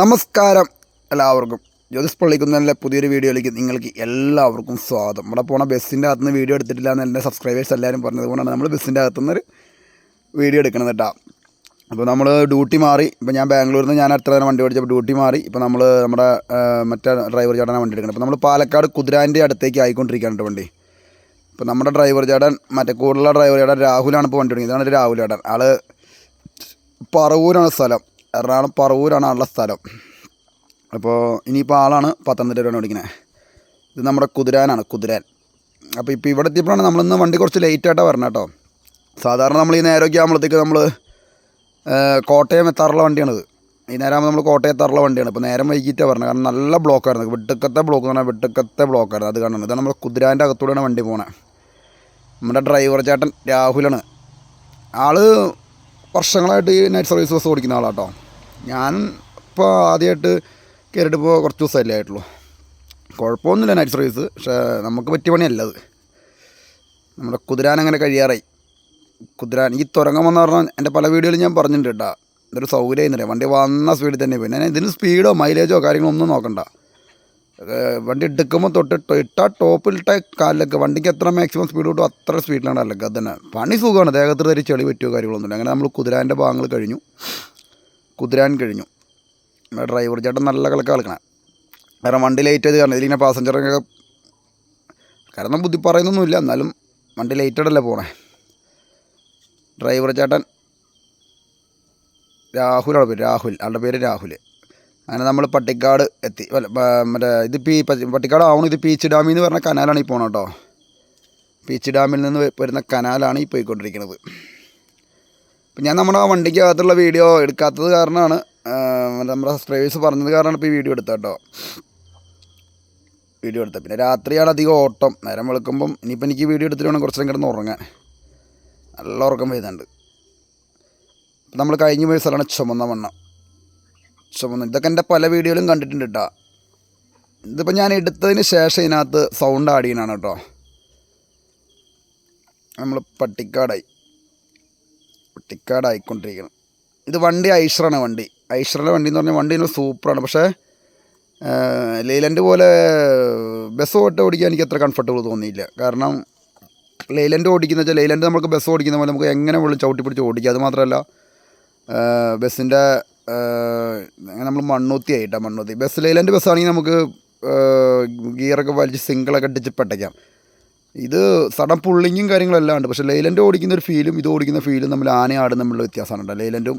നമസ്കാരം എല്ലാവർക്കും. ജ്യോതിസ് പള്ളിക്കുന്നതിലെ പുതിയൊരു വീഡിയോയിലേക്ക് നിങ്ങൾക്ക് എല്ലാവർക്കും സ്വാഗതം. ഇവിടെ പോണ ബസ്സിന്റെ അകത്തുനിന്ന് വീഡിയോ എടുത്തിട്ടില്ല എന്ന് എന്റെ സബ്സ്ക്രൈബേഴ്സ് എല്ലാവരും പറഞ്ഞതുകൊണ്ടാണ് നമ്മൾ ബസ്സിന്റെ അകത്തുനിന്ന് വീഡിയോ എടുക്കുന്നത് കേട്ടോ അപ്പോൾ നമ്മൾ ഡ്യൂട്ടി മാറി. ഇപ്പോൾ ഞാൻ ബാംഗ്ലൂരിൽ നിന്ന് ഞാൻ അടുത്ത തന്നെ വണ്ടി ഓടിച്ചപ്പോൾ ഡ്യൂട്ടി മാറി. ഇപ്പോൾ നമ്മൾ നമ്മുടെ മറ്റേ ഡ്രൈവർ ചേട്ടനാണ് വണ്ടി എടുക്കുന്നത് അപ്പോൾ നമ്മൾ പാലക്കാട് കുതിരാന്റെ അടുത്തേക്ക് ആയിക്കൊണ്ടിരിക്കുകയാണ് വണ്ടി. ഇപ്പോൾ നമ്മുടെ ഡ്രൈവർ ചേട്ടൻ മറ്റേ കൂടുതലുള്ള ഡ്രൈവർ ചേട്ടൻ രാഹുലാണ് ഇപ്പോൾ വണ്ടി ഓടിക്കുന്നത്. ഇതാണ് രാഹുൽ ചേട്ടൻ. ആൾ പറവൂരാണ് സ്ഥലം. എറണാകുളം പറവൂരാണ് ആളുടെ സ്ഥലം. അപ്പോൾ ഇനിയിപ്പോൾ ആളാണ് പത്തനംതിട്ട ഓടിക്കുന്നത് ഇത് നമ്മുടെ കുതിരാനാണ് കുതിരാൻ. അപ്പോൾ ഇപ്പോൾ ഇവിടെ എത്തിയപ്പോഴാണ് നമ്മളിന്ന് വണ്ടി കുറച്ച് ലേറ്റായിട്ടാണ് വരണം കേട്ടോ സാധാരണ നമ്മൾ ഈ നേരമൊക്കെ ആകുമ്പോഴത്തേക്ക് നമ്മൾ കോട്ടയം എത്താറുള്ള വണ്ടിയാണിത്. ഈ നേരം ആകുമ്പോൾ നമ്മൾ കോട്ടയം എത്താറുള്ള വണ്ടിയാണ്. ഇപ്പോൾ നേരം വൈകിട്ടാണ് പറഞ്ഞത് കാരണം നല്ല ബ്ലോക്കായിരുന്നു വെട്ടുക്കത്തെ ബ്ലോക്ക് എന്ന് പറഞ്ഞാൽ വെട്ടുക്കത്തെ ബ്ലോക്കായിരുന്നു അത് കാണുന്നത് ഇതാണ് നമ്മൾ കുതിരാന്റെ അകത്തൂടെയാണ് വണ്ടി പോണേ. നമ്മുടെ ഡ്രൈവർ ചേട്ടൻ രാഹുലാണ്. ആൾ വർഷങ്ങളായിട്ട് ഈ നൈറ്റ് സർവീസ് ബസ് ഓടിക്കുന്ന ആളാട്ടോ ഞാൻ ഇപ്പോൾ ആദ്യമായിട്ട് കയറിയിട്ട് ഇപ്പോൾ കുറച്ച് ദിവസമല്ലേ ആയിട്ടുള്ളൂ. കുഴപ്പമൊന്നുമില്ല നൈറ്റ് സർവീസ് പക്ഷേ നമുക്ക് പറ്റിയ പണിയല്ല അത്. നമ്മുടെ കുതിരാൻ അങ്ങനെ കഴിയാറായി. കുതിരാൻ ഈ തുരങ്കമെന്ന് പറഞ്ഞാൽ എന്റെ പല വീഡിയോയിലും ഞാൻ പറഞ്ഞിട്ടുണ്ട് കേട്ടോ. ഇതൊരു സൗകര്യമായിരുന്നില്ല വണ്ടി വന്ന സ്പീഡിൽ തന്നെ. പിന്നെ ഇതിന് സ്പീഡോ മൈലേജോ കാര്യങ്ങളോ ഒന്നും നോക്കണ്ട. വണ്ടി എടുക്കുമ്പോൾ തൊട്ട് ഇട്ട ടോപ്പിലിട്ട കാലിലൊക്കെ വണ്ടിക്ക് എത്ര മാക്സിമം സ്പീഡ് കിട്ടും അത്ര സ്പീഡിലാണ് അല്ലൊക്കെ അത് തന്നെ. പണി സുഖമാണ്. ദേഹത്തിൽ തരി ചെളി പറ്റിയോ കാര്യങ്ങളൊന്നുമില്ല. അങ്ങനെ നമ്മൾ കുതിരാന്റെ ഭാഗങ്ങൾ കഴിഞ്ഞു. കുതിരാൻ കഴിഞ്ഞു. ഡ്രൈവർ ചേട്ടൻ നല്ല കളക്ക് കളിക്കണേ. കാരണം വണ്ടി ലേറ്റ് ചെയ്ത് കാരണം ഇതിലിങ്ങനെ പാസഞ്ചറൊക്കെ കാരണം ബുദ്ധി പറയുന്നൊന്നുമില്ല. എന്നാലും വണ്ടി ലേറ്റഡല്ലേ പോണേ. ഡ്രൈവർ ചേട്ടൻ രാഹുലാണ് പേര് രാഹുൽ. ആളുടെ പേര് രാഹുൽ അങ്ങനെ നമ്മൾ പട്ടിക്കാട് എത്തി. മറ്റേ ഇത് പ- പട്ടിക്കാട് ആവണം. ഇത് പീച്ച് ഡാമിൽ നിന്ന് പറഞ്ഞ കനാലാണ് ഈ പോകണം കേട്ടോ. പീച്ച് ഡാമിൽ നിന്ന് വരുന്ന കനാലാണ് ഈ പോയിക്കൊണ്ടിരിക്കുന്നത് ഇപ്പം ഞാൻ നമ്മുടെ വണ്ടിക്ക് അകത്തുള്ള വീഡിയോ എടുക്കാത്തത് കാരണമാണ് നമ്മുടെ സബ്സ്ക്രൈബേഴ്സ് പറഞ്ഞത് കാരണമാണ് ഇപ്പോൾ ഈ വീഡിയോ എടുത്തത് കേട്ടോ. വീഡിയോ എടുത്തത്. പിന്നെ രാത്രിയാണ് അധികം ഓട്ടം. നേരം വെളുക്കുമ്പം ഇനിയിപ്പോൾ എനിക്ക് വീഡിയോ എടുത്തിട്ട് വേണം കുറച്ച് കിടന്ന് ഉറങ്ങാൻ. നല്ല ഉറക്കം വരുന്നുണ്ട് നമ്മൾ കഴിഞ്ഞു പോയ സ്ഥലമാണ് ചുമന്ന മണ്ണ ചുമന്ന ഇതൊക്കെ എന്റെ പല വീഡിയോയിലും കണ്ടിട്ടുണ്ട് കേട്ടോ. ഇതിപ്പോൾ ഞാൻ എടുത്തതിന് ശേഷം ഇതിനകത്ത് സൗണ്ട് ആഡ് ചെയ്യണമാണ് കേട്ടോ. നമ്മൾ പട്ടിക്കാടായി. പട്ടിക്കാടായിക്കൊണ്ടിരിക്കണം ഇത് വണ്ടി ഐഷറാണ് വണ്ടി. ഐഷറിലെ വണ്ടി എന്ന് പറഞ്ഞാൽ വണ്ടി നല്ല സൂപ്പറാണ്. പക്ഷേ ലെയ്ലൻഡ് പോലെ ബസ് ഓട്ട് ഓടിക്കാൻ എനിക്ക് അത്ര കംഫർട്ടബിൾ തോന്നിയില്ല. കാരണം ലെയ്ലൻഡ് ഓടിക്കുന്ന വെച്ചാൽ ലെയ്ലൻഡ് നമുക്ക് ബസ് ഓടിക്കുന്ന പോലെ നമുക്ക് എങ്ങനെ വെള്ളം ചവിട്ടി പിടിച്ച് ഓടിക്കാം. അത് മാത്രമല്ല ബസ്സിന്റെ നമ്മൾ മണ്ണൂത്തി ആയിട്ടാണ് മണ്ണൂത്തി. ബസ് ലെയ്ലൻഡ് ബസ്സാണെങ്കിൽ നമുക്ക് ഗിയറൊക്കെ വലിച്ച് സിംഗിളൊക്കെ അടിച്ച് പെട്ടയ്ക്കാം. ഇത് സഡൻ പുള്ളിങ്ങും കാര്യങ്ങളെല്ലാം ഉണ്ട്. പക്ഷേ ലെയ്ലൻഡ് ഓടിക്കുന്ന ഒരു ഫീലും ഇത് ഓടിക്കുന്ന ഫീലും തമ്മിൽ ആനയാടും തമ്മിലുള്ള വ്യത്യാസമാണ് കേട്ടോ ലെയ്ലൻഡും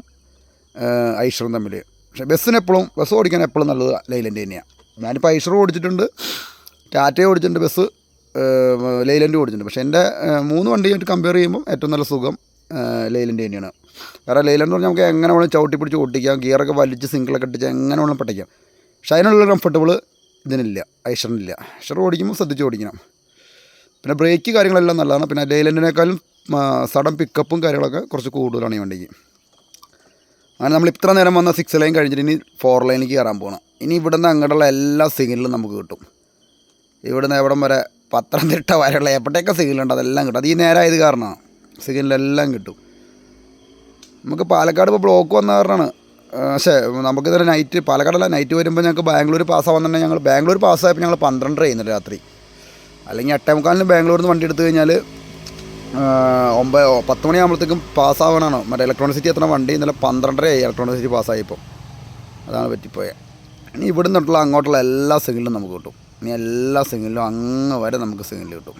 ഐഷറും തമ്മിൽ പക്ഷേ ബസ്സിന് എപ്പോഴും ബസ് ഓടിക്കാൻ എപ്പോഴും നല്ലത് ലൈലന്റെ തന്നെയാണ് ഞാനിപ്പോൾ ഐഷർ ഓടിച്ചിട്ടുണ്ട് ടാറ്റയും ഓടിച്ചിട്ടുണ്ട് ബസ് ലൈലൻഡ് ഓടിച്ചിട്ടുണ്ട്. പക്ഷേ എന്റെ മൂന്ന് വണ്ടിയായിട്ട് കമ്പയർ ചെയ്യുമ്പോൾ ഏറ്റവും നല്ല സുഖം ലൈലന്റെ തന്നെയാണ്. കാരണം ലൈലൻ എന്ന് പറഞ്ഞാൽ നമുക്ക് എങ്ങനെ വേണം ചവിട്ടി പിടിച്ച് ഓട്ടിക്കാം ഗിയറൊക്കെ വലിച്ച് സിംഗിളൊക്കെ ഇട്ടിച്ച് എങ്ങനെ വേണം പട്ടിക്കാം. പക്ഷേ അതിനുള്ള കംഫർട്ടബിൾ ഇതിനില്ല ഐഷറിനില്ല. ഐഷർ ഓടിക്കുമ്പോൾ ശ്രദ്ധിച്ച് ഓടിക്കണം. പിന്നെ ബ്രേക്ക് കാര്യങ്ങളെല്ലാം നല്ലതാണ്. പിന്നെ ലൈലൻഡിനേക്കാളും സഡൻ പിക്കപ്പും കാര്യങ്ങളൊക്കെ കുറച്ച് കൂടുതലാണ് ഈ വണ്ടിക്ക്. അങ്ങനെ നമ്മൾ ഇത്ര നേരം വന്ന സിക്സ് ലൈൻ കഴിഞ്ഞിട്ട് ഇനി ഫോർ ലൈനിലേക്ക് കയറാൻ പോകണം ഇനി ഇവിടുന്ന് അങ്ങോട്ടുള്ള എല്ലാ സിഗ്നലും നമുക്ക് കിട്ടും. ഇവിടുന്ന് എവിടം വരെ പത്തനംതിട്ട വരെയുള്ള എപ്പോഴത്തേക്ക് സിഗ്നലുണ്ട് അതെല്ലാം കിട്ടും. അത് ഈ നേരമായത് കാരണമാണ്. സിഗ്നലെല്ലാം കിട്ടും. നമുക്ക് പാലക്കാട് ഇപ്പോൾ ബ്ലോക്ക് വന്ന കാരണമാണ്. പക്ഷേ നമുക്ക് ഇതുവരെ നൈറ്റ് പാലക്കാടല്ല നൈറ്റ് വരുമ്പോൾ ഞങ്ങൾക്ക് ബാംഗ്ലൂർ പാസ്സാവുന്നുണ്ടെങ്കിൽ ഞങ്ങൾ ബാംഗ്ലൂർ പാസ്സായപ്പോൾ ഞങ്ങൾ പന്ത്രണ്ടര ചെയ്യുന്നുണ്ട് രാത്രി. അല്ലെങ്കിൽ എട്ടേ മുക്കാലിന് ബാംഗ്ലൂരിൽ നിന്ന് വണ്ടി എടുത്തു കഴിഞ്ഞാൽ ഒമ്പത് പത്ത് മണിയാകുമ്പോഴത്തേക്കും പാസ്സാവണമാണ് മറ്റേ ഇലക്ട്രോണിക് സിറ്റി എത്ര വണ്ടി ഇന്നലെ പന്ത്രണ്ടര ഇലക്ട്രോണിക് സിറ്റി പാസ്സായിപ്പോൾ അതാണ് പറ്റിപ്പോയത് ഇനി ഇവിടെ നിന്നിട്ടുള്ള അങ്ങോട്ടുള്ള എല്ലാ സിഗ്നലും നമുക്ക് കിട്ടും. ഇനി എല്ലാ സിഗ്നലും അങ്ങ് വരെ നമുക്ക് സിഗ്നൽ കിട്ടും.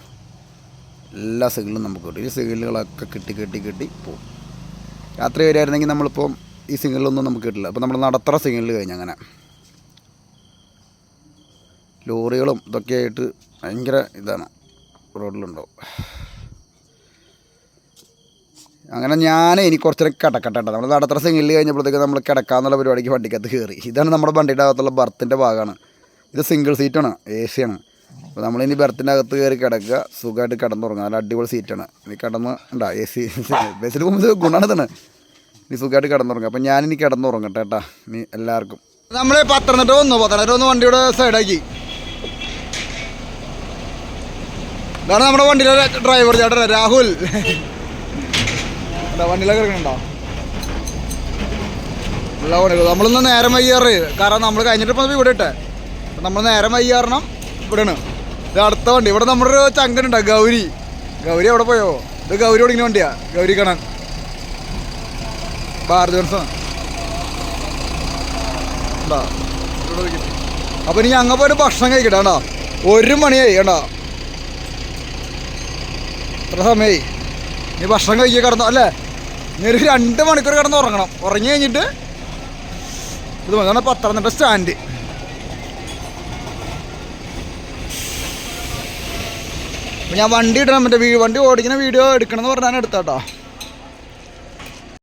എല്ലാ സിഗ്നലും നമുക്ക് കിട്ടും. ഈ സിഗ്നലുകളൊക്കെ കിട്ടി കിട്ടി കിട്ടി പോകും രാത്രി വരികയായിരുന്നെങ്കിൽ നമ്മളിപ്പോൾ ഈ സിഗ്നലൊന്നും നമുക്ക് കിട്ടില്ല. അപ്പോൾ നമ്മൾ നടത്തറ സിഗ്നൽ കഴിഞ്ഞ് അങ്ങനെ. ലോറികളും ഇതൊക്കെ ആയിട്ട് ഭയങ്കര ഇതാണ്. റോഡിലുണ്ടാവും അങ്ങനെ ഞാൻ ഇനി കുറച്ച് നേരം കിടക്കട്ടെ നമ്മൾ നടത്തറ സിംഗിൽ കഴിഞ്ഞപ്പോഴത്തേക്ക് നമ്മൾ കിടക്കാന്നുള്ള പരിപാടിക്ക് വണ്ടിക്കകത്ത് കയറി ഇതാണ് നമ്മുടെ വണ്ടിയുടെ അകത്തുള്ള ബർത്തിന്റെ ഭാഗമാണ് ഇത് സിംഗിൾ സീറ്റാണ് എ സിയാണ് അപ്പോൾ നമ്മളിനി ബർത്തിന്റെ അകത്ത് കയറി കിടക്കുക സുഖമായിട്ട് കിടന്നുറങ്ങുക. നല്ല അടിപൊളി സീറ്റാണ് ഇനി കിടന്ന് ഉണ്ടാ എ സി ബസ്സിൽ പോകുമ്പോൾ ഗുണമാണ് തന്നെ ഇനി സുഖമായിട്ട് കിടന്നുറങ്ങുക. അപ്പം ഞാനിനി കിടന്നുറങ്ങട്ടെ കേട്ടാ ഇനി എല്ലാവർക്കും. നമ്മൾ പത്തനംതിട്ട വന്നു. പത്തനംതിട്ട വന്ന് വണ്ടിയുടെ സൈഡാക്കി ഇതാണ് നമ്മുടെ വണ്ടിയിലെ ഡ്രൈവർ ചേട്ടൻ രാഹുൽ. വണ്ടിയിലൊക്കെ ഇറങ്ങുന്നുണ്ടോ എല്ലാ പണികളും നമ്മളിന്ന് നേരം വയ്യാറ് കാരണം നമ്മൾ കഴിഞ്ഞിട്ട് ഇപ്പം ഇവിടെ ഇട്ടെ. നമ്മൾ നേരം വയ്യാറണം ഇവിടെയാണ്. ഇത് അടുത്ത വണ്ടി. ഇവിടെ നമ്മുടെ ഒരു ചങ്കനുണ്ടോ ഗൗരി. ഗൗരി എവിടെ പോയോ? ഇത് ഗൗരി ഓടിക്കുന്ന വണ്ടിയാ. ഗൗരി കണൻ. ഭാരത് ബെൻസാണ് ഉണ്ടോ അപ്പോൾ ഇനി അങ്ങ് പോയിട്ട് ഭക്ഷണം കഴിക്കട്ടെ കേട്ടോ ഒരു മണിയായി കണ്ടോ? എത്ര സമയമായി നീ ഭക്ഷണം കഴിക്കുക കിടന്നു അല്ലേ? നീ ഒരു രണ്ട് മണിക്കൂർ കിടന്ന് ഉറങ്ങണം. ഉറങ്ങി കഴിഞ്ഞിട്ട് ഇത് അതാണ് പത്തനംതിട്ട സ്റ്റാൻഡ്. ഞാൻ വണ്ടി ഇടണം. മറ്റേ വണ്ടി ഓടിക്കുന്ന വീഡിയോ എടുക്കണം എന്ന് പറഞ്ഞാൽ എടുത്താട്ടോ